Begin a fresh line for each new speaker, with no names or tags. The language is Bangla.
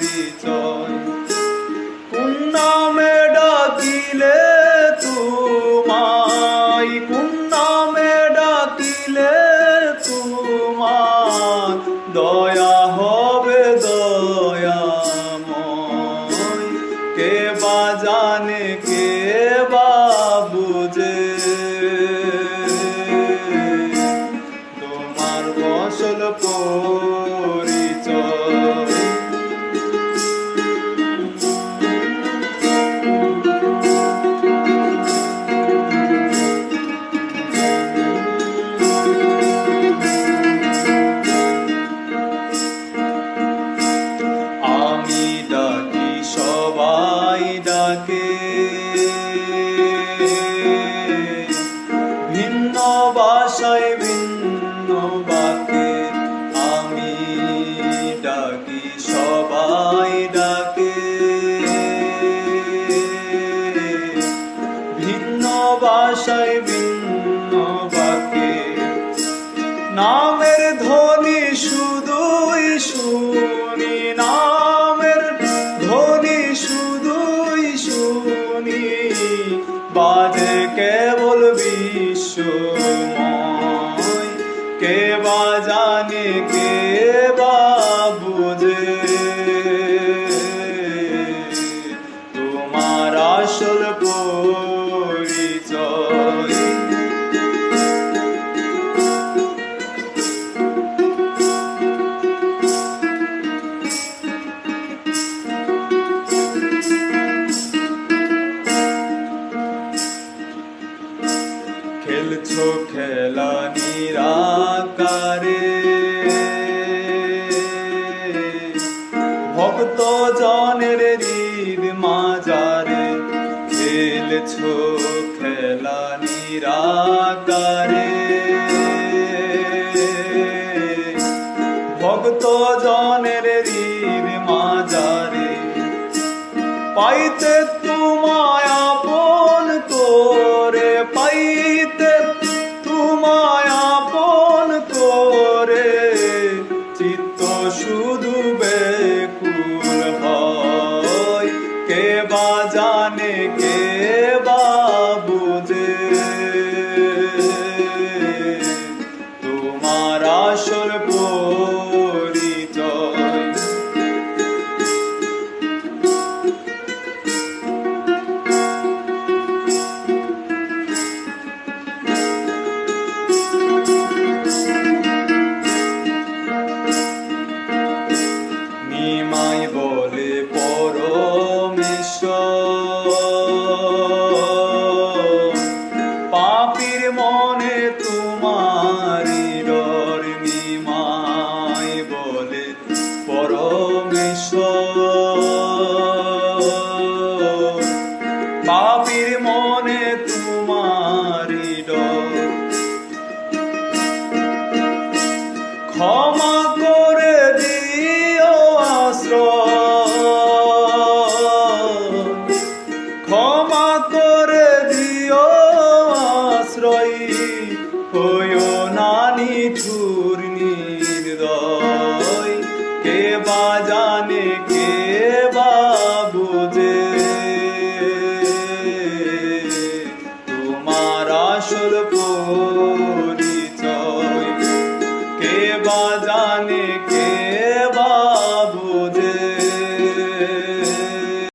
flores বাসায় ভিন্ন বাকে আমি ডাকি সবাই ডাকে। ভিন্ন বাসায় ভিন্ন বাকে না সময় কে বা জানে কে বা খেলা নিরাকারে ভক্ত জনের হৃদ মাজারে খেলছো খেলা নিরাকারে ভক্ত জনের হৃদ মাজারে পাইতে তোমার बाजाने के go নিঠুর নির্দয়। কে বা জানে কে বুঝে? বা জানে